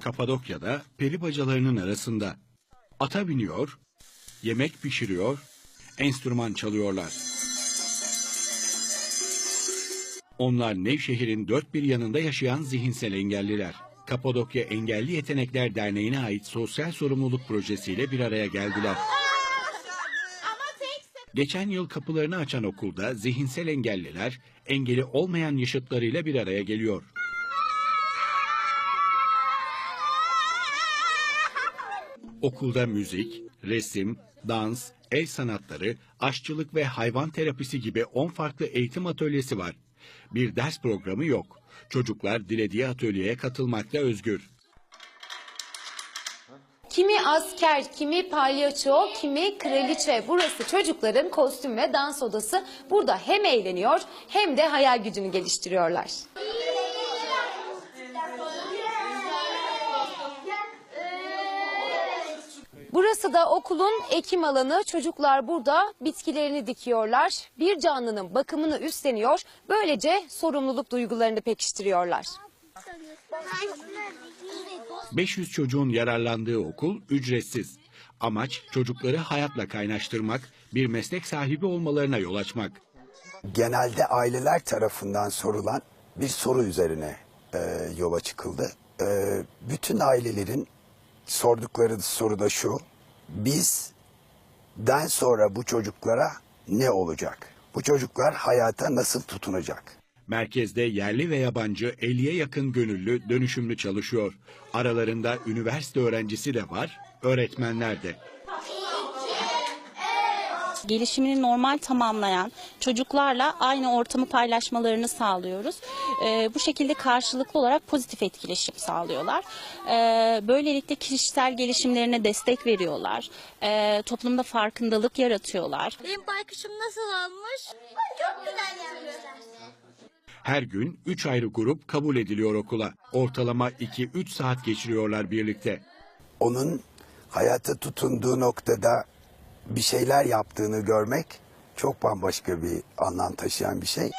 Kapadokya'da peri bacalarının arasında. Ata biniyor, yemek pişiriyor, enstrüman çalıyorlar. Onlar Nevşehir'in dört bir yanında yaşayan zihinsel engelliler. Kapadokya Engelli Yetenekler Derneği'ne ait sosyal sorumluluk projesiyle bir araya geldiler. Geçen yıl kapılarını açan okulda zihinsel engelliler engeli olmayan yaşıtlarıyla bir araya geliyor. Okulda müzik, resim, dans, el sanatları, aşçılık ve hayvan terapisi gibi 10 farklı eğitim atölyesi var. Bir ders programı yok. Çocuklar dilediği atölyeye katılmakta özgür. Kimi asker, kimi palyaço, kimi kraliçe. Burası çocukların kostüm ve dans odası. Burada hem eğleniyor hem de hayal gücünü geliştiriyorlar. Burası da okulun ekim alanı. Çocuklar burada bitkilerini dikiyorlar. Bir canlının bakımını üstleniyor. Böylece sorumluluk duygularını pekiştiriyorlar. 500 çocuğun yararlandığı okul ücretsiz. Amaç çocukları hayatla kaynaştırmak, bir meslek sahibi olmalarına yol açmak. genelde aileler tarafından sorulan bir soru üzerine e, yola çıkıldı. E, bütün ailelerin sordukları soru da şu. Bizden sonra bu çocuklara ne olacak? Bu çocuklar hayata nasıl tutunacak? Merkezde yerli ve yabancı 50'ye yakın gönüllü dönüşümlü çalışıyor. Aralarında üniversite öğrencisi de var, öğretmenler de. Gelişimini normal tamamlayan çocuklarla aynı ortamı paylaşmalarını sağlıyoruz. Ee, bu şekilde karşılıklı olarak pozitif etkileşim sağlıyorlar. Ee, böylelikle kişisel gelişimlerine destek veriyorlar. Ee, toplumda farkındalık yaratıyorlar. Benim baykuşum nasıl olmuş? Çok güzel yapmışlar. Her gün 3 ayrı grup kabul ediliyor okula. Ortalama 2-3 saat geçiriyorlar birlikte. Onun hayata tutunduğu noktada bir şeyler yaptığını görmek çok bambaşka bir anlam taşıyan bir şey.